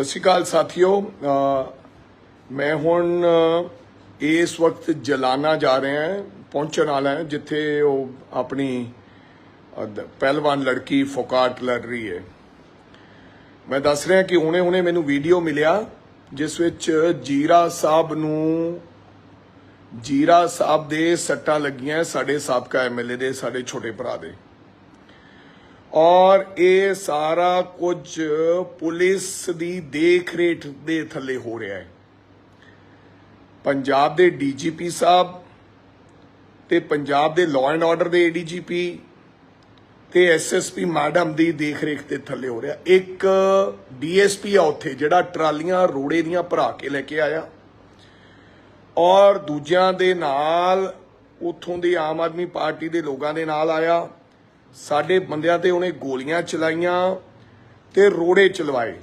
ਸਤਿ ਸ਼੍ਰੀ ਅਕਾਲ ਸਾਥੀਓ ਮੈਂ ਹੁਣ ਇਸ ਵਕਤ ਜਲਾਨਾ ਜਾ ਰਿਹਾ ਹਾਂ, ਪਹੁੰਚਣ ਵਾਲਾ ਹਾਂ, ਜਿੱਥੇ ਉਹ ਆਪਣੀ ਪਹਿਲਵਾਨ ਲੜਕੀ ਫੋਕਾਟ ਲੜ ਰਹੀ ਹੈ। ਮੈਂ ਦੱਸ ਰਿਹਾ ਕਿ ਹੁਣੇ-ਹੁਣੇ ਮੈਨੂੰ ਵੀਡੀਓ ਮਿਲਿਆ, ਜਿਸ ਵਿੱਚ ਜੀਰਾ ਸਾਹਿਬ ਨੂੰ, ਜੀਰਾ ਸਾਹਿਬ ਦੇ ਸੱਟਾਂ ਲੱਗੀਆਂ ਸਾਡੇ ਸਾਬਕਾ ਐਮਐਲਏ ਦੇ, ਸਾਡੇ ਛੋਟੇ ਭਰਾ ਦੇ। ਔਰ ਇਹ ਸਾਰਾ ਕੁਝ ਪੁਲਿਸ ਦੀ ਦੇਖ ਰੇਖ ਦੇ ਥੱਲੇ ਹੋ ਰਿਹਾ ਹੈ। ਪੰਜਾਬ ਦੇ ਡੀਜੀਪੀ ਸਾਹਿਬ ਤੇ ਪੰਜਾਬ ਦੇ ਲਾਅ ਐਂਡ ਆਰਡਰ ਦੇ ਏਡੀਜੀਪੀ ਤੇ ਐਸਐਸਪੀ ਮੈਡਮ ਦੀ ਦੇਖ ਰੇਖ ਦੇ ਥੱਲੇ ਹੋ ਰਿਹਾ। ਇੱਕ ਡੀਐਸਪੀ ਆ ਉੱਥੇ ਜਿਹੜਾ ਟਰਾਲੀਆਂ ਰੋੜੇ ਦੀਆਂ ਭਰਾ ਕੇ ਲੈ ਕੇ ਆਇਆ। ਔਰ ਦੂਜਿਆਂ ਦੇ ਨਾਲ ਉਥੋਂ ਦੇ ਆਮ ਆਦਮੀ ਪਾਰਟੀ ਦੇ ਲੋਕਾਂ ਦੇ ਨਾਲ ਆਇਆ। ਸਾਡੇ ਬੰਦਿਆਂ ਤੇ ਉਹਨੇ ਗੋਲੀਆਂ ਚਲਾਈਆਂ ਤੇ ਰੋੜੇ ਚਲਵਾਏ।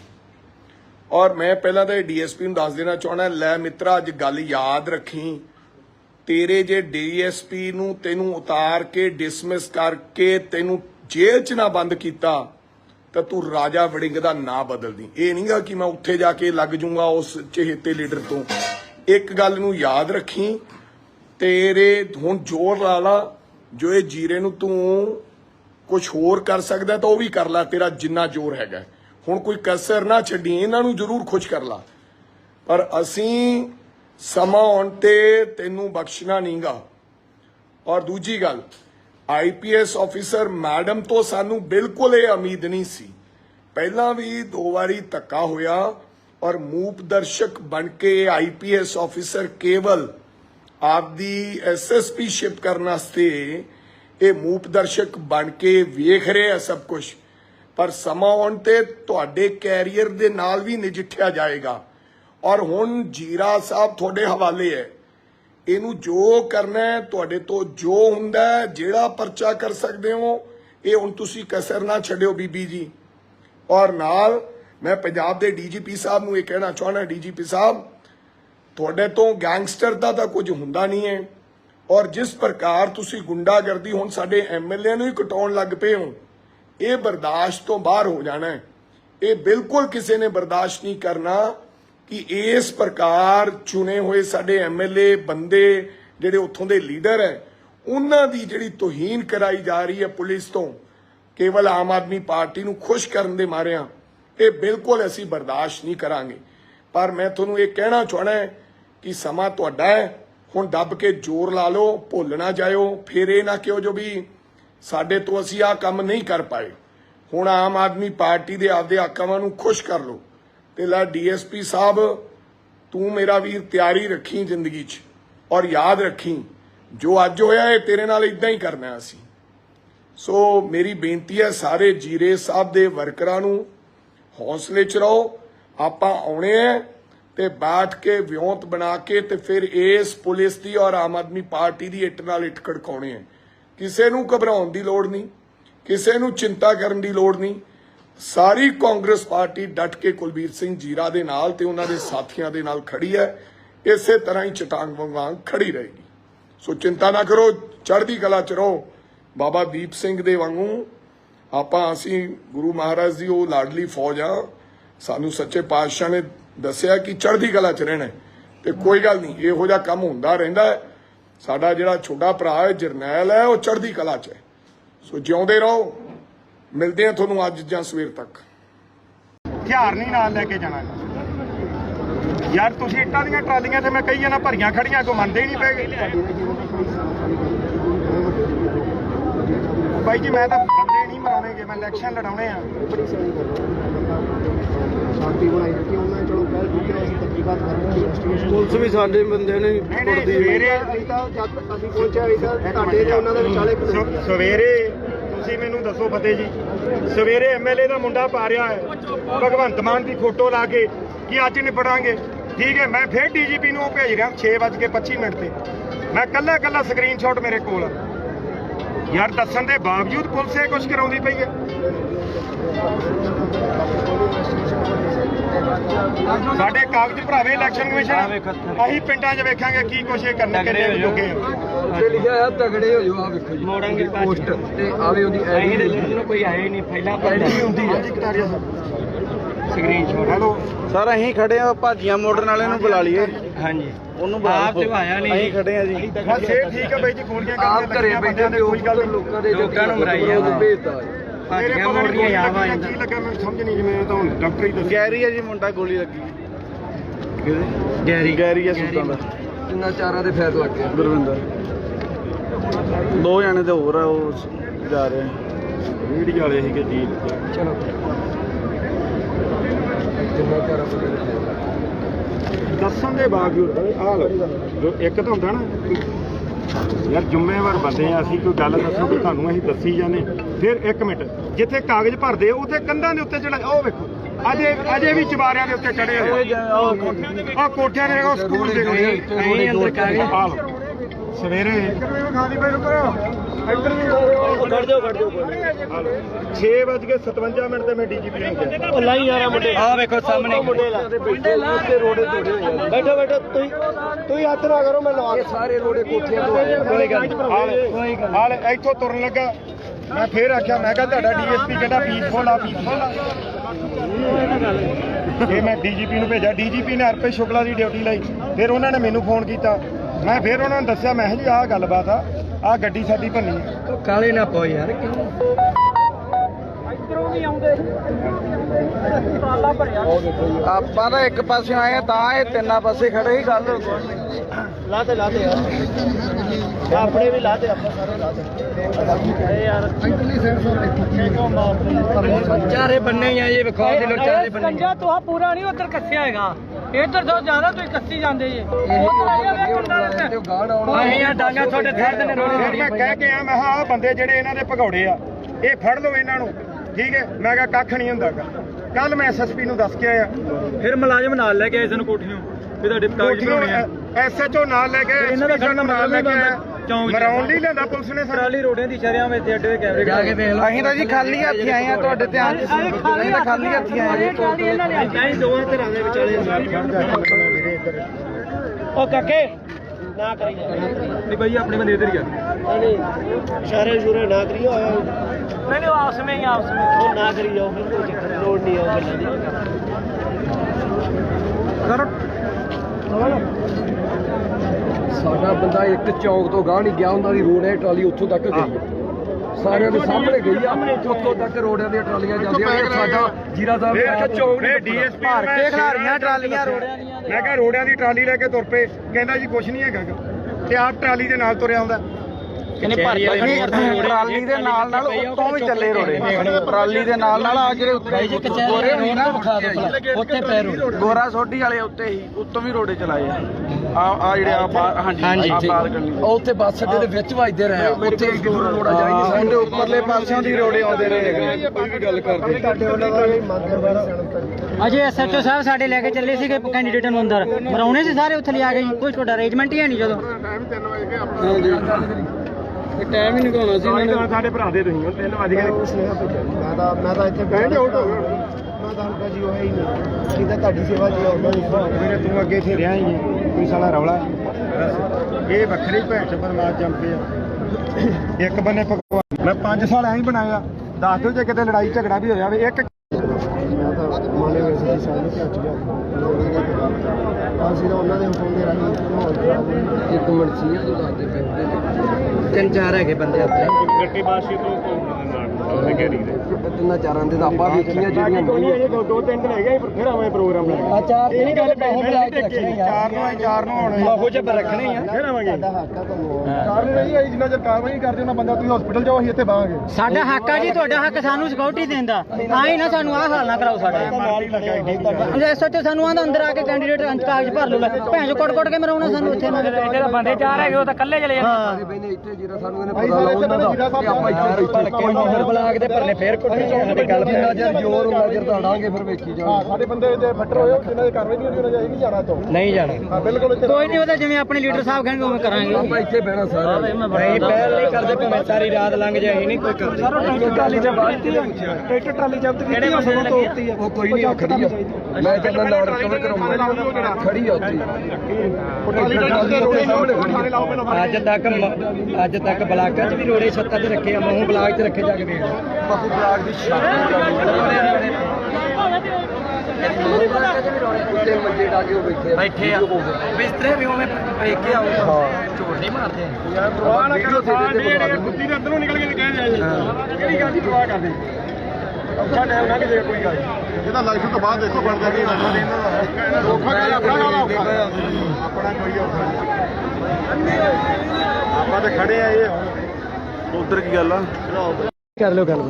ਔਰ ਮੈਂ ਪਹਿਲਾਂ ਤਾਂ ਡੀਐਸਪੀ ਨੂੰ ਦੱਸ ਦੇਣਾ ਚਾਹਣਾ ਲੈ ਮਿੱਤਰਾ, ਅੱਜ ਗੱਲ ਯਾਦ ਰੱਖੀ। ਤੇਰੇ ਜੇ ਡੀਐਸਪੀ ਨੂੰ ਤੈਨੂੰ ਉਤਾਰ ਕੇ ਡਿਸਮਿਸ ਕਰਕੇ ਤੈਨੂੰ ਜੇਲ੍ਹ 'ਚ ਨਾ ਬੰਦ ਕੀਤਾ, ਤਾਂ ਤੂੰ ਰਾਜਾ ਵੜਿੰਗ ਦਾ ਨਾਂ ਬਦਲਦੀ। ਇਹ ਨਹੀਂਗਾ ਕਿ ਮੈਂ ਉੱਥੇ ਜਾ ਕੇ ਲੱਗ ਜੂੰਗਾ ਉਸ ਚਹੇਤੇ ਲੀਡਰ ਤੋਂ। ਇੱਕ ਗੱਲ ਨੂੰ ਯਾਦ ਰੱਖੀ, ਤੇਰੇ ਹੁਣ ਜ਼ੋਰ ਲਾ ਲਾ, ਜੋ ਇਹ ਜੀਰੇ ਨੂੰ ਤੂੰ ਕੁਝ ਹੋਰ ਕਰ ਸਕਦਾ ਤਾਂ ਉਹ ਵੀ ਕਰ ਲੈ, ਤੇਰਾ ਜਿੰਨਾ ਜ਼ੋਰ ਹੈਗਾ। ਹੁਣ ਕੋਈ ਕਸਰ ਨਾ ਛੱਡੀ, ਇਹਨਾਂ ਨੂੰ ਜ਼ਰੂਰ ਖੁਸ਼ ਕਰ ਲਾ। ਪਰ ਅਸੀਂ ਸਮਾਂ ਆਉਣ ਤੇ ਤੈਨੂੰ ਬਖਸ਼ਣਾ ਨਹੀਂਗਾ। ਔਰ ਦੂਜੀ ਗੱਲ ਆਈਪੀਐਸ ਆਫੀਸਰ ਮੈਡਮ ਤੋਂ ਸਾਨੂੰ ਬਿਲਕੁਲ ਇਹ ਉਮੀਦ ਨਹੀਂ ਸੀ। ਪਹਿਲਾਂ ਵੀ ਦੋ ਵਾਰੀ ਧੱਕਾ ਹੋਇਆ ਔਰ ਮੂਪ ਦਰਸ਼ਕ ਬਣ ਕੇ ਆਈਪੀਐਸ ਆਫੀਸਰ ਕੇਵਲ ਆਪਦੀ ਐਸਐਸਪੀ ਸ਼ਿਪ ਕਰਨ ਵਾਸਤੇ ਇਹ ਮੂਪ ਦਰਸ਼ਕ ਬਣ ਕੇ ਵੇਖ ਰਹੇ ਆ ਸਭ ਕੁਝ ਪਰ ਸਮਾਂ ਆਉਣ ਤੇ ਤੁਹਾਡੇ ਕੈਰੀਅਰ ਦੇ ਨਾਲ ਵੀ ਨਜਿੱਠਿਆ ਜਾਏਗਾ। ਔਰ ਹੁਣ ਜੀਰਾ ਸਾਹਿਬ ਤੁਹਾਡੇ ਹਵਾਲੇ ਹੈ। ਇਹਨੂੰ ਜੋ ਕਰਨਾ ਹੈ, ਤੁਹਾਡੇ ਤੋਂ ਜੋ ਹੁੰਦਾ ਜਿਹੜਾ ਪਰਚਾ ਕਰ ਸਕਦੇ ਹੋ, ਇਹ ਹੁਣ ਤੁਸੀਂ ਕਸਰ ਨਾ ਛੱਡਿਓ ਬੀਬੀ ਜੀ। ਔਰ ਨਾਲ ਮੈਂ ਪੰਜਾਬ ਦੇ ਡੀਜੀਪੀ ਸਾਹਿਬ ਨੂੰ ਇਹ ਕਹਿਣਾ ਚਾਹਣਾ ਡੀਜੀਪੀ ਸਾਹਿਬ, ਤੁਹਾਡੇ ਤੋਂ ਗੈਂਗਸਟਰ ਦਾ ਤਾਂ ਕੁਝ ਹੁੰਦਾ ਨਹੀਂ ਹੈ। ਔਰ ਜਿਸ ਪ੍ਰਕਾਰ ਤੁਸੀਂ ਗੁੰਡਾਗਰਦੀ ਹੁਣ ਸਾਡੇ ਐਮਐਲਏ ਨੂੰ ਹੀ ਕਟਾਉਣ ਲੱਗ ਪਏ ਹੋ, ਇਹ ਬਰਦਾਸ਼ਤ ਤੋਂ ਬਾਹਰ ਹੋ ਜਾਣਾ ਹੈ। ਇਹ ਬਿਲਕੁਲ ਕਿਸੇ ਨੇ ਬਰਦਾਸ਼ਤ ਨਹੀਂ ਕਰਨਾ ਕਿ ਇਸ ਪ੍ਰਕਾਰ ਚੁਣੇ ਹੋਏ ਸਾਡੇ ਐਮਐਲਏ ਬੰਦੇ ਜਿਹੜੇ ਉੱਥੋਂ ਦੇ ਲੀਡਰ ਹੈ, ਉਹਨਾਂ ਦੀ ਜਿਹੜੀ ਤੋਹੀਨ ਕਰਾਈ ਜਾ ਰਹੀ ਹੈ ਪੁਲਿਸ ਤੋਂ, ਕੇਵਲ ਆਮ ਆਦਮੀ ਪਾਰਟੀ ਨੂੰ ਖੁਸ਼ ਕਰਨ ਦੇ ਮਾਰਿਆਂ, ਇਹ ਬਿਲਕੁਲ ਅਸੀਂ ਬਰਦਾਸ਼ਤ ਨਹੀਂ ਕਰਾਂਗੇ। ਪਰ ਮੈਂ ਤੁਹਾਨੂੰ ਇਹ ਕਹਿਣਾ ਚਾਹਣਾ ਹੈ ਕਿ ਸਮਾਂ ਤੁਹਾਡਾ ਹੈ। ਹੁਣ ਦੱਬ ਕੇ ਜ਼ੋਰ ਲਾ ਲਓ, ਭੁੱਲ ਨਾ ਜਾਇਓ, ਫਿਰ ਇਹ ਨਾ ਕਿਉਂ ਜੋ ਵੀ ਸਾਡੇ ਤੋਂ ਅਸੀਂ ਆਹ ਕੰਮ ਨਹੀਂ ਕਰ ਪਾਏ। ਹੁਣ ਆਮ ਆਦਮੀ ਪਾਰਟੀ ਦੇ ਆਪਦੇ ਆਕਾਵਾਂ ਨੂੰ ਖੁਸ਼ ਕਰ ਲਓ ਤੇ ਲੈ ਡੀਐਸਪੀ ਸਾਹਿਬ, ਤੂੰ ਮੇਰਾ ਵੀਰ ਤਿਆਰੀ ਰੱਖੀ ਜ਼ਿੰਦਗੀ 'ਚ ਔਰ ਯਾਦ ਰੱਖੀ, ਜੋ ਅੱਜ ਹੋਇਆ ਇਹ ਤੇਰੇ ਨਾਲ ਇਦਾਂ ਹੀ ਕਰਨਾ ਅਸੀਂ। ਸੋ ਮੇਰੀ ਬੇਨਤੀ ਹੈ ਸਾਰੇ ਜੀਰੇ ਸਾਹਿਬ ਦੇ ਵਰਕਰਾਂ ਨੂੰ, ਹੌਸਲੇ 'ਚ ਰਹੋ, ਆਪਾਂ ਆਉਣੇ ਆ ਤੇ ਬੈਠ ਕੇ ਵਿਉਂਤ ਬਣਾ ਕੇ ਤੇ ਫਿਰ ਇਸ ਪੁਲਿਸ ਦੀ ਔਰ ਆਮ ਆਦਮੀ ਪਾਰਟੀ ਦੀ ਇੱਟ ਨਾਲ ਇੱਟ ਖੜਕਾਉਣੀ ਹੈ। ਕਿਸੇ ਨੂੰ ਘਬਰਾਉਣ ਦੀ ਲੋੜ ਨਹੀਂ, ਕਿਸੇ ਨੂੰ ਚਿੰਤਾ ਕਰਨ ਦੀ ਲੋੜ ਨਹੀਂ। ਸਾਰੀ ਕਾਂਗਰਸ ਪਾਰਟੀ ਡਟ ਕੇ ਕੁਲਬੀਰ ਸਿੰਘ ਜੀਰਾ ਦੇ ਨਾਲ ਤੇ ਉਹਨਾਂ ਦੇ ਸਾਥੀਆਂ ਦੇ ਨਾਲ ਖੜੀ ਹੈ। ਇਸੇ ਤਰ੍ਹਾਂ ਹੀ ਚਟਾਂਗ ਵਾਂਗ ਖੜੀ ਰਹੇਗੀ। ਸੋ ਚਿੰਤਾ ਨਾ ਕਰੋ, ਚੜ੍ਹਦੀ ਕਲਾ ਚ ਰਹੋ। ਬਾਬਾ ਦੀਪ ਸਿੰਘ ਦੇ ਵਾਂਗੂ ਆਪਾਂ, ਅਸੀਂ ਗੁਰੂ ਮਹਾਰਾਜ ਦੀ ਉਹ ਲਾਡਲੀ ਫੌਜ ਆ ਸਾਨੂੰ ਸੱਚੇ ਪਾਤਸ਼ਾਹ ਨੇ ਦੱਸਿਆ ਕਿ ਚੜ੍ਹਦੀ ਕਲਾ ਚ ਰਹਿਣਾ ਤੇ ਕੋਈ ਗੱਲ ਨਹੀਂ, ਇਹੋ ਜਿਹਾ ਕੰਮ ਹੁੰਦਾ ਰਹਿੰਦਾ ਸਾਡਾ ਜਿਹੜਾ ਛੋਟਾ ਭਰਾ ਹੈ, ਜਰਨੈਲ ਹੈ, ਉਹ ਚੜ੍ਹਦੀ ਕਲਾ ਚ ਹੈ। ਸੋ ਜਿਉਂਦੇ ਰਹੋ। ਮਿਲਦੇ ਆ ਤੁਹਾਨੂੰ ਅੱਜ ਜਾਂ ਸਵੇਰ ਤੱਕ। ਹਥਿਆਰ ਨਹੀਂ ਨਾਲ ਲੈ ਕੇ ਜਾਣਾ। ਯਾਰ, ਤੁਸੀਂ ਇੱਟਾਂ ਦੀਆਂ ਟਰਾਲੀਆਂ ਤੇ ਮੈਂ ਕਹੀ ਜਾਣਾ ਭਰੀਆਂ ਖੜੀਆਂ ਕੋ ਮੰਨਦੇ ਹੀ ਨਹੀਂ ਪਏਗੇ ਬਾਈ ਜੀ, ਮੈਂ ਤਾਂ ਬੰਦੇ ਨਹੀਂ ਮਰਾਉਣੇਗੇ ਮੈਂ ਇਲੈਕਸ਼ਨ ਲੜਾਉਣੇ ਆ। ਸ਼ਾਂਤੀ ਬਣਾਈ ਰੱਖੀ ਉਹਨਾਂ ਨੇ ਚਲੋ ਪਹਿਲ ਕੀਤੀ ਅਸੀਂ ਤਹਿਕੀਕਾਤ ਕਰਾਂਗੇ ਇਨਵੈਸਟੀਗੇਸ਼ਨ ਪੁਲਿਸ ਵੀ ਸਾਡੇ ਬੰਦੇ ਨੇ ਕੁੱਟਦੀ ਸਵੇਰੇ ਅਸੀਂ ਤਾਂ ਜਦ ਅਸੀਂ ਪਹੁੰਚਿਆ ਅਸੀਂ ਤਾਂ ਤੁਹਾਡੇ ਤੇ ਉਹਨਾਂ ਦੇ ਵਿਚਾਲੇ ਸਵੇਰੇ ਤੁਸੀਂ ਮੈਨੂੰ ਦੱਸੋ ਫਤਿਹ ਜੀ। ਸਵੇਰੇ ਐਮਐਲਏ ਦਾ ਮੁੰਡਾ ਪਾ ਰਿਹਾ ਹੈ। ਭਗਵੰਤ ਮਾਨ ਦੀ ਫੋਟੋ ਲਾ ਕੇ ਕਿ ਅੱਜ ਨਿਪੜਾਂਗੇ ਠੀਕ ਹੈ ਮੈਂ ਫਿਰ ਡੀਜੀਪੀ ਨੂੰ ਉਹ ਭੇਜ ਰਿਹਾ 6:25 ਮਿੰਟ ਤੇ। ਮੈਂ ਕੱਲਾ ਕੱਲਾ ਸਕਰੀਨਸ਼ਾਟ ਮੇਰੇ ਕੋਲ ਆ। ਯਾਰ ਦੱਸਣ ਦੇ ਬਾਵਜੂਦ ਪੁਲਿਸ ਇਹ ਕੁਝ ਕਰਾਉਂਦੀ ਪਈ ਹੈ। ਸਾਡੇ ਕਾਗਜ਼ ਭਰਾਵੇ ਇਲੈਕਸ਼ਨ ਕਮਿਸ਼ਨ ਅਸੀਂ ਪਿੰਡਾਂ 'ਚ ਵੇਖਾਂਗੇ ਕੀ ਕੁਛ ਇਹ ਕਰਨ ਕਿੰਨੇ ਲੋਕੇ ਆ ਤੇ ਲਿਖਿਆ ਹੈ ਤਗੜੇ ਹੋ ਜਾਓ ਆ ਵੇਖੋ ਜੀ। ਮੋੜਾਂਗੇ ਪੋਸਟ ਤੇ ਆਵੇ ਉਹਦੀ ਐਡੀ ਨੂੰ ਕੋਈ ਆਏ ਨਹੀਂ ਪਹਿਲਾਂ ਐਡੀ ਹੁੰਦੀ ਹੈ ਹਾਂਜੀ ਕਟਾਰੀਆ ਸਾਹਿਬ ਸਕਰੀਨਸ਼ਾਟ ਹੈਲੋ। ਸਰ ਅਸੀਂ ਖੜੇ ਆ ਭਾਜੀਆਂ ਮੋੜਨ ਵਾਲੇ ਨੂੰ ਬੁਲਾ ਲਈਏ। ਹਾਂਜੀ। ਉਹਨੂੰ ਬੁਲਾ ਆਪ ਤੇ ਆਇਆ ਨਹੀਂ। ਅਸੀਂ ਖੜੇ ਆ ਜੀ। ਬਸ ਇਹ ਠੀਕ ਹੈ ਬਾਈ ਜੀ ਗੋਲੀਆਂ ਆਪ ਘਰੇ ਬੈਠੇ ਤੇ ਕੋਈ ਗੱਲ ਲੋਕਾਂ ਦੇ ਲੋਕਾਂ ਨੂੰ ਮਰਾਈ ਜਾਂਦਾ। ਭੇਜਦਾ ਮੇਰੇ ਭਾਜੀਆਂ ਪਤਾ ਨਹੀਂ ਮੋੜਨੀਆਂ ਯਾਦ ਆ ਕੀ ਲੱਗਾ ਮੈਨੂੰ ਸਮਝ ਨਹੀਂ ਜਿਵੇਂ ਤਾਂ ਹੁਣ ਡਾਕਟਰ ਹੀ ਦੱਸਿਆ। ਗੈਰੀ ਆ ਜੀ ਮੁੰਡਾ ਗੋਲੀ ਲੱਗੀ। ਗੈਰੀ। ਗੈਰੀ ਆ ਸੁੱਤਾਂ ਦਾ। ਤਿੰਨਾਂ ਚਾਰਾਂ ਦੇ ਫੈਦ ਲੱਗ ਗਿਆ। ਗੁਰਵਿੰਦਰ। ਦੋ ਜਣੇ ਤੇ ਹੋਰ ਆ ਉਹ ਜਾ ਰਹੇ। ਮੀਡੀਆ ਵਾਲੇ ਸੀਗੇ ਜੀ। ਚਲੋ। ਤਿੰਨਾਂ ਚਾਰਾਂ ਦੇ ਦੱਸਣ ਦੇ ਬਾਵਜੂਦ ਆ ਲੋ ਜੋ ਇੱਕ ਤਾਂ ਹੁੰਦਾ ਨਾ ਯਾਰ ਜ਼ਿੰਮੇਵਾਰ ਬੰਦੇ ਆ ਅਸੀਂ ਕੋਈ ਗੱਲ ਦੱਸੋ ਕਿ ਤੁਹਾਨੂੰ ਅਸੀਂ ਦੱਸੀ ਜਾਂਦੇ। ਫਿਰ ਇੱਕ ਮਿੰਟ ਜਿੱਥੇ ਕਾਗਜ਼ ਭਰਦੇ ਉੱਥੇ ਕੰਧਾਂ ਦੇ ਉੱਤੇ ਚੜਾ ਉਹ ਵੇਖੋ ਅਜੇ ਅਜੇ ਵੀ ਚਵਾਰਿਆਂ ਦੇ ਉੱਤੇ ਚੜੇ ਹੋਏ ਆ ਕੋਠਿਆਂ ਦੇ ਉਹ ਸਕੂਲ ਦੇ ਅਸੀਂ ਅੰਦਰ ਕਾਗਜ਼ ਸਵੇਰੇ। ਖਾਲੀ ਪੈ ਰੁਕੋ ਇੱਧਰ ਵੀ ਖੜ ਜਾਓ ਖੜ ਜਾਓ 6 ਵਜ ਕੇ 57 ਮਿੰਟ ਤੇ ਮੈਂ ਡੀਜੀਪੀ ਨੂੰ ਗਿਆ ਉਹ ਲਾਈ ਯਾਰਾ ਮੁੰਡੇ। ਆ ਵੇਖੋ ਸਾਹਮਣੇ। ਬੈਠੋ ਬੈਠੋ ਤੁਸੀਂ ਤੁਸੀਂ ਹੱਥ ਨਾ ਕਰੋ ਮੈਂ ਲਵਾ ਸਾਰੇ ਰੋੜੇ ਕੋਠੀਆਂ ਤੋਂ ਆਏ ਕੋਈ ਗੱਲ। ਹਾਲ ਹਾਲ ਇੱਥੋਂ ਤੁਰਨ ਲੱਗਾ। ਮੈਂ ਫੇਰ ਆਖਿਆ ਮੈਂ ਕਿਹਾ ਤੁਹਾਡਾ ਡੀਐਸਪੀ ਕਹਿੰਦਾ ਪੀਸਫੁਲ ਆ ਪੀਸਫੁਲ ਆ ਇਹ ਮੈਂ ਡੀਜੀਪੀ ਨੂੰ ਭੇਜਿਆ। ਡੀਜੀਪੀ ਨੇ ਅਰਪੇ ਸ਼ੁਕਲਾ ਦੀ ਡਿਊਟੀ ਲਈ। ਫਿਰ ਉਹਨਾਂ ਨੇ ਮੈਨੂੰ ਫੋਨ ਕੀਤਾ। ਮੈਂ ਫਿਰ ਉਹਨਾਂ ਨੂੰ ਦੱਸਿਆ ਮੈਂ ਕਿਹਾ ਜੀ ਆਹ ਗੱਲਬਾਤ ਆ ਆਹ ਗੱਡੀ ਸਾਡੀ ਭੰਨੀ ਹੈ ਕਾਲੇ ਨਾ ਪਾਓ ਯਾਰ ਆਪਾਂ ਤਾਂ ਇੱਕ ਪਾਸੇ ਆਏ ਆ ਤਾਂ ਇਹ ਤਿੰਨਾਂ ਪਾਸੇ ਖੜੇ ਹੀ ਗੱਲ ਲਾਤੇ ਲਾਤੇ ਯਾਰ। ਆਪਣੇ ਵੀ ਲਾਤੇ ਆਪਾਂ ਸਾਰੇ ਲਾਤੇ ਯਾਰ ਇੰਟਰਲੀ ਸੈਂਸ ਚਾਰੇ ਬੰਨੇ ਹੀ ਆ ਇਹ ਵਿਖਾ ਦੇ ਲੋ ਚਾਰੇ ਬੰਨੇ ਕੰਜਾ ਤੋਂ ਆ ਪੂਰਾ ਨਹੀਂ ਉਧਰ ਕੱਸਿਆ ਹੈਗਾ। ਇੱਧਰ ਤੋਂ ਜ਼ਿਆਦਾ ਤੁਸੀਂ ਕੱਸੀ ਜਾਂਦੇ ਜੇ। ਅਸੀਂ ਆ ਡਾਂਗਾ ਤੁਹਾਡੇ ਰੋੜੇ ਮੈਂ ਕਹਿ ਕੇ ਆ ਮੈਂ ਕਿਹਾ ਆਹ ਬੰਦੇ ਜਿਹੜੇ ਇਹਨਾਂ ਦੇ ਭਗੌੜੇ ਆ ਇਹ ਫੜ ਲਓ ਇਹਨਾਂ ਨੂੰ। ਠੀਕ ਹੈ? ਮੈਂ ਕਿਹਾ ਕੱਖ ਨਹੀਂ ਹੁੰਦਾ ਕੱਲ ਮੈਂ ਐਸਐਸਪੀ ਨੂੰ ਦੱਸ ਕੇ ਆਇਆ। ਫਿਰ ਮੁਲਾਜ਼ਮ ਨਾਲ ਲੈ ਕੇ ਆਏ ਸਾਨੂੰ ਕੋਠੀਆਂ ਵੀ ਤੁਹਾਡੇ ਕੋਠੀਆਂ ਐਸਐਚਓ ਨਾਲ ਲੈ ਕੇ ਇਹਨਾਂ ਦਾ SP ਖੜਨਾ ਨਾਲ ਲੈ ਕੇ ਮਤਲਬ ਆਇਆ। ਚੌਂਕ। ਮਰਾਉਣ ਲਈ ਲੈਂਦਾ ਪੁਲਿਸ ਨੇ ਟਰਾਲੀ ਰੋੜਿਆਂ ਦੀ ਸ਼ਰਿਆਂ ਵਿੱਚ ਅੱਡੇ ਦੇ ਕੈਮਰੇ ਜਾ ਕੇ ਵੇਖ ਲਓ। ਅਸੀਂ ਤਾਂ ਜੀ ਖਾਲੀ ਹੱਥੀ ਆਏ ਆ ਤੁਹਾਡੇ ਧਿਆਨ ਚ। ਅਸੀਂ ਤਾਂ ਖਾਲੀ ਹੱਥੀ ਆਏ ਆ ਟਰਾਲੀ ਇਹਨਾਂ ਨੇ ਅਸੀਂ ਦੋਵਾਂ ਧਿਰਾਂ ਦੇ ਵਿਚਾਲੇ ਉਹ ਕੱਕੇ ਨਾ ਕਰੀ। ਨਹੀਂ ਭਾਈ ਆਪਣੇ ਬੰਦੇ ਇਧਰ ਹੀ ਆ। ਇਸ਼ਾਰੇ ਸ਼ੂਰੇ ਨਾ ਕਰਿਓ। ਨਹੀਂ ਨਹੀਂ ਆਪਸ ਵਿੱਚ ਹੀ ਆਪਸ ਵਿੱਚ। ਉਹ ਨਾ ਕਰੀ ਜਾਓ ਫਿਰ ਕੋਈ ਚੱਕਰ ਲੋੜ ਨਹੀਂ ਆਉ ਗੱਲਾਂ ਦੀ ਸਾਡਾ ਬੰਦਾ ਇੱਕ ਚੌਕ ਤੋਂ ਗਾਹ ਨਹੀਂ ਗਿਆ ਉਹਨਾਂ ਦੀ ਰੋਡ ਹੈ ਟਰਾਲੀ ਉੱਥੋਂ ਤੱਕ ਗਈ ਹੈ। ਸਾਰਿਆਂ ਦੇ ਸਾਹਮਣੇ ਗਈ ਆ ਉੱਥੋਂ ਤੱਕ ਰੋਡਾਂ ਦੀਆਂ ਟਰਾਲੀਆਂ ਜਾਂਦੀਆਂ ਨੇ ਸਾਡਾ ਜੀਰਾ ਸਾਹਿਬ ਫਿਰ ਚੌਕ ਦੇ ਡੀਐਸਪੀ ਭਰ ਕੇ ਖਿਲਾਰੀਆਂ ਟਰਾਲੀਆਂ ਰੋੜਿਆਂ ਮੈਂ ਕਿਹਾ ਰੋੜਿਆਂ ਦੀ ਟਰਾਲੀ ਲੈ ਕੇ ਤੁਰ ਪਏ। ਕਹਿੰਦਾ ਜੀ ਕੁਛ ਨਹੀਂ ਹੈਗਾ। ਤੇ ਆਪ ਟਰਾਲੀ ਦੇ ਨਾਲ ਤੁਰਿਆ ਹੁੰਦਾ ਅਸੀਂ ਟਰਾਲੀ ਦੇ ਨਾਲ ਨਾਲ ਉੱਤੋਂ ਵੀ ਚੱਲੇ ਰੋੜੇ। ਟਰਾਲੀ ਦੇ ਨਾਲ ਨਾਲ ਆ ਜਿਹੜੇ ਉੱਤੇ ਗੋਰੇ ਹੋਣੀ ਨਾ ਉੱਥੇ ਪੈ ਗੋਰਾ ਸੋਢੀ ਵਾਲੇ ਉੱਤੇ ਹੀ ਉੱਤੋਂ ਵੀ ਰੋੜੇ ਚਲਾਏ ਆ। ਆ ਜਿਹੜੇ ਆ ਬਾਹਰ ਹਾਂਜੀ ਆ ਬਾਹਰ ਕਰਨੀ ਉੱਥੇ ਬੱਸ ਅੱਡੇ ਦੇ ਵਿੱਚ ਵੱਜਦੇ ਰਹੇ ਆ। ਉੱਥੇ ਇੱਕ ਦੂਰ ਰੋੜਾ ਜਾਈ ਨਹੀਂ ਉਹਦੇ ਉੱਪਰਲੇ ਪਾਸਿਓਂ ਦੀ ਰੋੜੇ ਆਉਂਦੇ ਰਹੇ ਹੈਗੇ। ਕੋਈ ਵੀ ਗੱਲ ਕਰਦੇ। ਤੁਹਾਡੇ ਉਹਨਾਂ ਦਾ ਮੰਗ ਕਰਵਾਣਾ ਅਜੇ ਐਸਐਚਓ ਸਾਹਿਬ ਸਾਡੇ ਲੈ ਕੇ ਚੱਲੇ ਸੀਗੇ ਕੈਂਡੀਡੇਟ ਨੂੰ ਅੰਦਰ। ਮਰਾਉਣੇ ਸੀ ਸਾਰੇ ਉੱਥੇ ਲਿਆ ਕੇ ਜੀ। ਕੋਈ ਤੁਹਾਡਾ ਅਰੇਂਜਮੈਂਟ ਹੀ ਹੈ ਨਹੀਂ ਜਦੋਂ। ਟਾਈਮ ਹੀ ਨਿਕਾਉਣਾ ਸੀ ਟਰਾਲੀ ਤਾਂ ਸਾਡੇ ਭਰਾ ਦੇ ਤੁਸੀਂ ਹੁਣ ਤਿੰਨ ਵਜ ਗਏ। ਮੈਂ ਤਾਂ ਮੈਂ ਤਾਂ ਇੱਥੇ ਬੈਠ ਆਊਟ ਹੋ ਗਿਆ ਮੈਂ ਤਾਂ ਹਲਕਾ ਜੀ ਉਹ ਹੈ ਹੀ ਨਹੀਂ ਕਿਤੇ ਤੁਹਾਡੀ ਸੇਵਾ ਜੀ ਆਉਂਦਾ ਨਹੀਂ ਵੀਰੇ ਤੂੰ ਅੱਗੇ ਇੱਥੇ ਰਿਹਾ ਹੀ ਨਹੀਂ। ਕੋਈ ਸਾਲਾ ਰੌਲਾ। ਇਹ ਵੱਖਰੀ ਭੈਣ ਚ ਬਰਮਾਦ ਜੰਪੇ ਆ। ਇੱਕ ਬੰਨੇ ਭਗਵਾਨ। ਮੈਂ 5 ਸਾਲ ਐਂ ਹੀ ਬਣਾਇਆ। ਦੱਸ ਦਿਓ ਜੇ ਕਿਤੇ ਲੜਾਈ ਝਗੜਾ ਵੀ ਹੋਇਆ ਵੇ। ਇੱਕ ਮੈਂ ਤਾਂ ਮਾਨੇ ਵੇਸੇ ਦੀ ਤੇ ਅੱਜ ਗਿਆ ਅਸੀਂ ਤਾਂ ਉਹਨਾਂ ਦੇ ਹੁਕਮ ਦੇ ਰਾਹੀਂ ਮਾਹੌਲ ਖਰਾਬ ਹੋਇਆ। ਇੱਕ ਮਿੰਟ ਸੀ ਜੋ ਦੱਸਦੇ ਪਏ ਤਿੰਨ ਚਾਰ ਹੈਗੇ ਬੰਦੇ ਆਪਣੇ। ਗੱਟੀ ਬਾਸ਼ੀ ਤੋਂ ਨਾਲ। ਗੇੜੀ ਦੇ ਤਿੰਨਾਂ ਚਾਰਾਂ ਦੇ ਤਾਂ ਆਪਾਂ ਵੇਖੀਆਂ ਜਿਹੜੀਆਂ ਨਹੀਂ ਦੋ ਦੋ ਤਿੰਨ ਦਿਨ ਹੈਗਾ ਹੀ ਫਿਰ ਆਵੇਂ ਪ੍ਰੋਗਰਾਮ ਲੈ ਆ ਚਾਰ ਇਹ ਗੱਲ ਪੈਸੇ ਮਿਲਾ ਕੇ ਰੱਖਣੇ ਚਾਰ ਨੂੰ ਆਏ ਚਾਰ ਨੂੰ ਆਉਣੇ ਬਾਹੂ ਚ ਰੱਖਣੇ ਆ। ਫਿਰ ਆਵਾਂਗੇ। ਸਾਡਾ ਹੱਕ ਆ ਤੁਹਾਨੂੰ ਚਾਰ ਨੂੰ ਨਹੀਂ ਆਈ ਜਿੰਨਾ ਚਿਰ ਕਾਰਵਾਈ ਨਹੀਂ ਕਰਦੇ ਉਹਨਾਂ ਬੰਦਾ ਤੁਸੀਂ ਹਸਪੀਟਲ ਜਾਓ ਅਸੀਂ ਇੱਥੇ ਬਾਹਾਂਗੇ। ਸਾਡਾ ਹੱਕ ਆ ਜੀ ਤੁਹਾਡਾ ਹੱਕ ਸਾਨੂੰ ਸਿਕਿਉਰਿਟੀ ਦਿੰਦਾ ਆਈ ਨਾ ਸਾਨੂੰ ਆਹ ਹਾਲ ਨਾ ਕਰਾਓ ਸਾਡਾ। ਐਸਐਚਓ ਸਾਨੂੰ ਆਂਦਾ ਅੰਦਰ ਆ ਕੇ ਕੈਂਡੀਡੇਟ ਕਾਗਜ਼ ਭਰ ਲਓ ਲੈ ਭੈਣ ਚੋ ਕੋਟ ਕੋਟ ਕੇ ਮਰਾਉਣਾ ਸਾਨੂੰ ਇੱਥੇ ਨਾ। ਤਾਂ ਬੰਦੇ ਚਾਰ ਹੈਗੇ ਉਹ ਤਾਂ ਇਕੱਲੇ ਚਲੇ ਜਾਂਦੇ। ਸਾਰੇ ਬੈਨੇ ਇੱਥੇ ਜਿਹੜਾ ਸਾਨੂੰ ਇਹਨੇ ਪਤਾ ਲਾਉਣਾ ਦਾ ਤੇ ਆਪਾਂ ਇੱਥੇ ਇੱਥੇ ਕੋਈ ਨਹੀਂ ਫਿਰ ਬਲਾਕ ਦੇ ਭਰਨੇ ਫੇਰ ਕੁੱਟਣੀ ਚਾਹੀਦੀ ਗੱਲ ਜਿੰਨਾ ਚਿਰ ਜ਼ੋਰ ਉਹਨਾਂ ਚਿਰ ਦਾੜਾਂਗੇ ਫਿਰ ਵੇਖੀ ਜਾਓ ਸਾਡੇ ਬੰਦੇ ਜੇ ਫੱਟਰ ਹੋਏ ਜਿਨ੍ਹਾਂ ਦੀ ਕਾਰਵਾਈ ਨਹੀਂ ਹੁੰਦੀ ਉਹਨਾਂ ਜਾਈ ਨਹੀਂ ਜਾਣਾ ਤੋਂ ਨਹੀਂ ਜਾਣਾ। ਹਾਂ ਬਿਲਕੁਲ ਇੱਥੇ ਕੋਈ ਨਹੀਂ ਉਹਦਾ ਜਿਵੇਂ ਆਪਣੇ ਲੀਡਰ ਸਾਹਿਬ ਕਹਿਣਗੇ ਉਵੇਂ ਕਰਾਂਗੇ। ਆਪਾਂ ਇੱਥੇ ਬਹਿਣਾ ਸਾਰਾ। ਨਹੀਂ ਪਹਿਲ ਨਹੀਂ ਕਰਦੇ ਭਾਵੇਂ ਸਾਰੀ ਰਾਤ ਲੰਘ ਜਾਏ ਨਹੀਂ ਕੋਈ ਕਰਦੇ ਸਾਰਾ ਟਰੈਕਟਰ ਟਰਾਲੀ ਜ਼ਬਤ ਕੀਤੀ ਹੈ ਟਰੈਕਟਰ ਟਰਾਲੀ ਜ਼ਬਤ ਕੀਤੀ ਹੈ ਸਗੋਂ ਤੋੜਤੀ ਹੈ ਉਹ ਕੋਈ ਨਹੀਂ ਖੜੀ ਆ। ਮੈਂ ਕਹਿੰਦਾ ਲਾਡ ਕਵਰ ਕਰਾਉਂਗਾ ਖੜੀ ਆ। ਉੱਥੇ। ਅੱਜ ਤੱਕ ਅੱਜ ਤੱਕ ਬਲਾਕਾਂ 'ਚ ਵੀ ਰੋੜੇ ਛੱਤਾਂ 'ਤੇ ਰੱਖੇ ਆ ਮਹੂ ਬਲਾਕ 'ਚ ਰੱਖੇ ਜਾ ਕੇ ਦੇਖ ਬਲਾਕ ਦੀ ਸ਼ਾਨ ਉੱਤੇ ਮੰਜੇ ਡਾ ਕੇ ਉਹ ਬੈਠੇ ਬੈਠੇ ਆ। ਬਿਸਤਰੇ ਵੀ ਉਵੇਂ ਪੇਕੇ ਆਉ ਝੂਠ ਨਹੀਂ ਮਾਰਦੇ ਯਾਰ ਪ੍ਰਵਾਹ ਨਾ ਕਰੋ ਸਾਡੀ ਜਿਹੜੇ ਬੁੱਧੀ ਦੇ ਅੰਦਰੋਂ ਨਿਕਲ ਕੇ ਕਹਿ ਜਾਂਦੇ ਕਿਹੜੀ ਗੱਲ ਦੀ ਪ੍ਰਵਾਹ ਕਰਦੇ? ਅੱਛਾ ਟਾਈਮ ਨਾ ਕਿ ਕੋਈ ਗੱਲ। ਇਹਦਾ ਇਲੈਕਸ਼ਨ ਤੋਂ ਬਾਅਦ ਦੇਖੋ ਬਣਦਾ ਕੀ ਬਣਦਾ ਨਹੀਂ ਇਹਨਾਂ ਦਾ ਔਖਾ? ਗੱਲ ਆਪਣਾ ਨਾਲ ਔਖਾ ਆਪਣਾ ਕੋਈ ਔਖਾ ਨਹੀਂ। ਆਪਾਂ ਤੇ ਖੜੇ ਆ ਇਹ। ਉਧਰ ਕੀ ਗੱਲ ਆ? ਕਰ ਲਿਓ ਗੱਲ।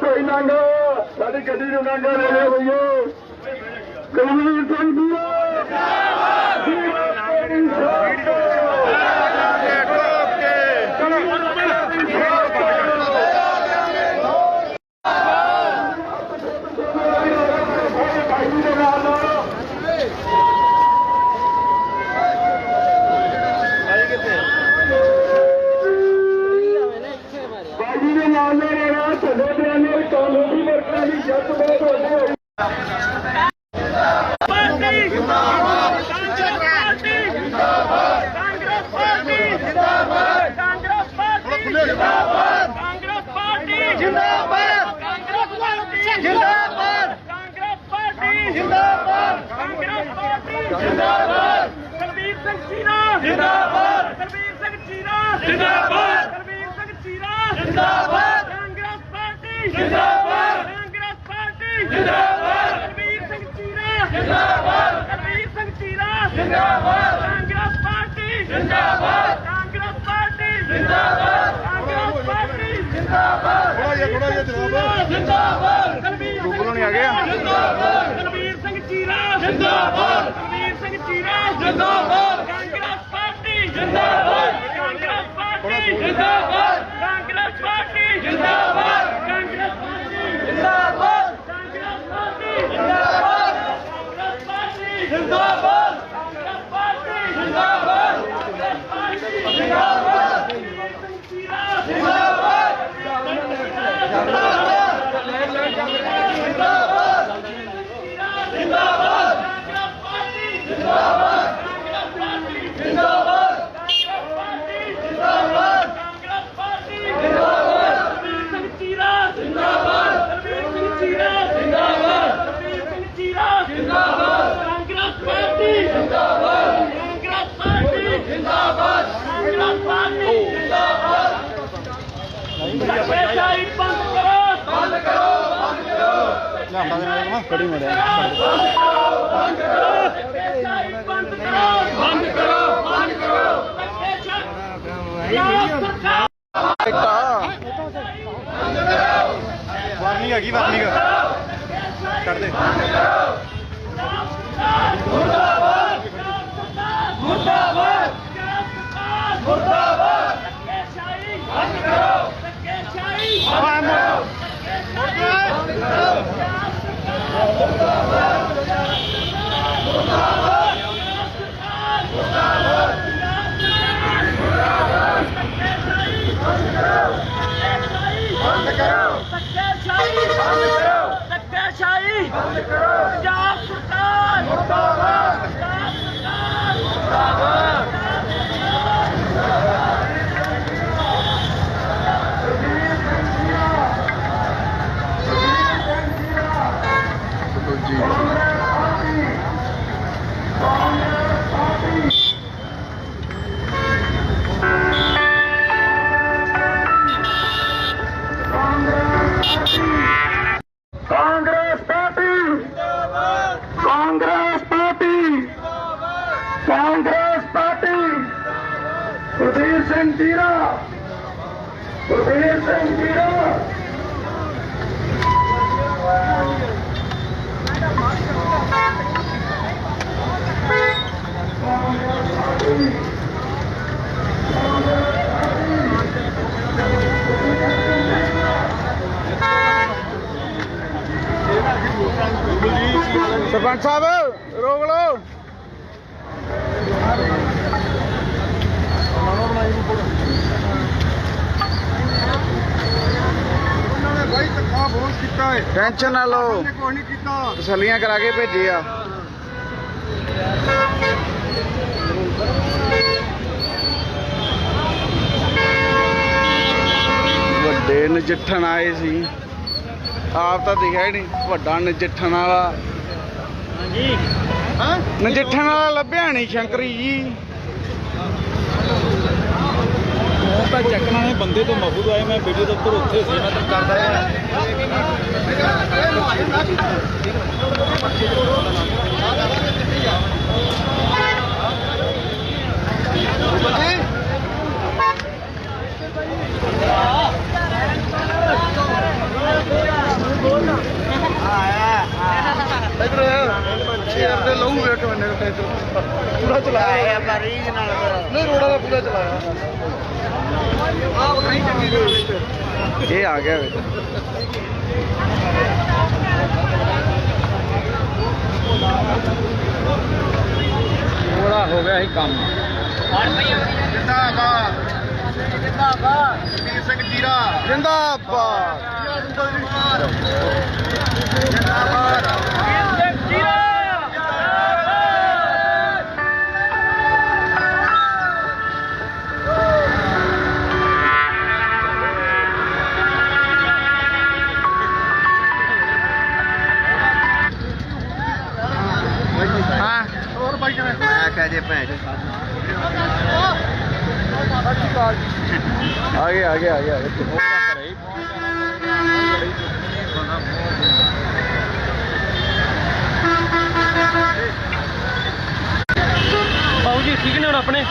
ਸਾਡੀ ਗੱਡੀ ਨੂੰ ਨੰਗਾ ਲੈ ਲਿਓ ਭਈਓ ਕਲਵੀਰ ਸਿੰਘ ਬਾਜੀ ਦੇ ਨਾਲ ਲੈ ਰਿਹਾ ਤੁਹਾਡੇ ਬਿਆਨੇ ਕਾਨੂੰਨੀ ਵਰਕਰਾਂ ਦੀ ਜੱਤ ਬਹੁਤ ਵੱਡੀ ਹੋਈ ਕਾਂਗਰਸ ਪਾਰਟੀ ਜਿੰਦਾਬਾਦ ਕਾਂਗਰਸ ਪਾਰਟੀ ਜਿੰਦਾਬਾਦ ਕਾਂਗਰਸ ਪਾਰਟੀ ਜਿੰਦਾਬਾਦ ਕਾਂਗਰਸ ਪਾਰਟੀ ਜਿੰਦਾਬਾਦ। ਕੁਲਬੀਰ ਸਿੰਘ ਚੀਰਾ। ਜਿੰਦਾਬਾਦ। ਕੁਲਬੀਰ ਸਿੰਘ ਚੀਰਾ। ਜਿੰਦਾਬਾਦ। ਕੁਲਬੀਰ ਸਿੰਘ ਚੀਰਾ। ਜਿੰਦਾਬਾਦ। ਕਾਂਗਰਸ ਪਾਰਟੀ। ਜਿੰਦਾਬਾਦ। ਕਾਂਗਰਸ ਪਾਰਟੀ। ਜਿੰਦਾਬਾਦ। ਕੁਲਬੀਰ ਸਿੰਘ ਚੀਰਾ। ਜਿੰਦਾਬਾਦ। ਕੁਲਬੀਰ ਸਿੰਘ ਚੀਰਾ। ਜਿੰਦਾਬਾਦ। ਕਾਂਗਰਸ ਪਾਰਟੀ। ਜਿੰਦਾਬਾਦ। ਕਾਂਗਰਸ ਪਾਰਟੀ। ਜਿੰਦਾਬਾਦ। ਕਾਂਗਰਸ ਪਾਰਟੀ। ਜਿੰਦਾਬਾਦ। ਥੋੜਾ ਜਿਹਾ ਥੋੜਾ ਜਿਹਾ ਜਨਾਬ ਜਿੰਦਾਬਾਦ। ਕੁਲਬੀਰ ਸਿੰਘ ਗਿਆ। ਜਿੰਦਾਬਾਦ। ਕੁਲਬੀਰ ਸਿੰਘ ਚੀਰਾ। ਜਿੰਦਾਬਾਦ। ਚੀਰਾ ਜਿੰਦਾਬਾਦ। ਕਾਂਗਰਸ ਪਾਰਟੀ ਜਿੰਦਾਬਾਦ। ਕਾਂਗਰਸ ਪਾਰਟੀ ਜਿੰਦਾਬਾਦ। ਕਾਂਗਰਸ ਪਾਰਟੀ ਜਿੰਦਾਬਾਦ। ਕਾਂਗਰਸ ਪਾਰਟੀ ਜਿੰਦਾਬਾਦ। ਕਾਂਗਰਸ ਪਾਰਟੀ ਜਿੰਦਾਬਾਦ। ਕਾਂਗਰਸ ਪਾਰਟੀ ਜਿੰਦਾਬਾਦ। ਕਾਂਗਰਸ ਪਾਰਟੀ ਜਿੰਦਾਬਾਦ। ਕਾਂਗਰਸ ਪਾਰਟੀ ਜਿੰਦਾਬਾਦ। ਕੁਲਬੀਰ ਸਿੰਘ ਚੀਰਾ ਜਿੰਦਾਬਾਦ। ਜਿੰਦਾਬਾਦ। ਸਰਪੰਚ ਸਾਹਿਬ ਰੋਕ ਲਓ ਉਹਨਾਂ ਨੇ ਬਾਈ ਤੱਕਾ ਬਹੁਤ ਕੀਤਾ ਹੈ ਟੈਨਸ਼ਨ ਨਾ ਲਓ। ਨਹੀਂ ਕੀਤਾ। ਤਸੱਲੀਆਂ ਕਰਾ ਕੇ ਭੇਜੇ ਆ। ਵੱਡੇ ਨਜਿੱਠਣ ਆਏ ਸੀ। ਆਪ ਤਾਂ ਦਿਖਿਆ ਹੀ ਨਹੀਂ ਵੱਡਾ ਨਜਿੱਠਣ ਵਾਲਾ। ਹਾਂਜੀ। ਹਾਂ? ਨਜਿੱਠਣ ਵਾਲਾ ਲੱਭਿਆ ਨਹੀਂ ਸ਼ੰਕਰੀ ਜੀ। ਤਾਂ ਚੱਕਣਾ ਨੇ ਬੰਦੇ ਤੋਂ ਮਹੂਦ ਆਏ ਮੈਂ ਵੀਡੀਓ ਦੇ ਉੱਪਰ ਉੱਥੇ ਸੀ ਮੈਂ ਤਾਂ ਕਰਦਾ ਇਧਰ ਸ਼ੇਰ ਦੇ ਲਹੂ ਵੇਖ ਬੰਨੇ ਟੈਂਸ਼ਨ। ਪੂਰਾ ਚਲਾਇਆ। ਨਹੀਂ ਰੋੜਾ ਦਾ ਪੂਰਾ ਚਲਾਇਆ। ਇਹ ਆ ਗਿਆ ਵੇ। ਥੋੜਾ ਹੋ ਗਿਆ ਸੀ ਕੰਮ। ਜਿੰਦਾਬਾਦ। ਜਿੰਦਾਬਾਦ ਵੀਰ ਸਿੰਘ ਜੀਰਾ। ਜਿੰਦਾਬਾਦ। ਜਿੰਦਾਬਾਦ। ਕਹ ਜੇ ਭੈਣ ਆ ਗਿਆ ਆ ਗਿਆ ਆ ਗਿਆ। ਬਾਊ ਜੀ ਠੀਕ ਨੇ ਹੁਣ ਆਪਣੇ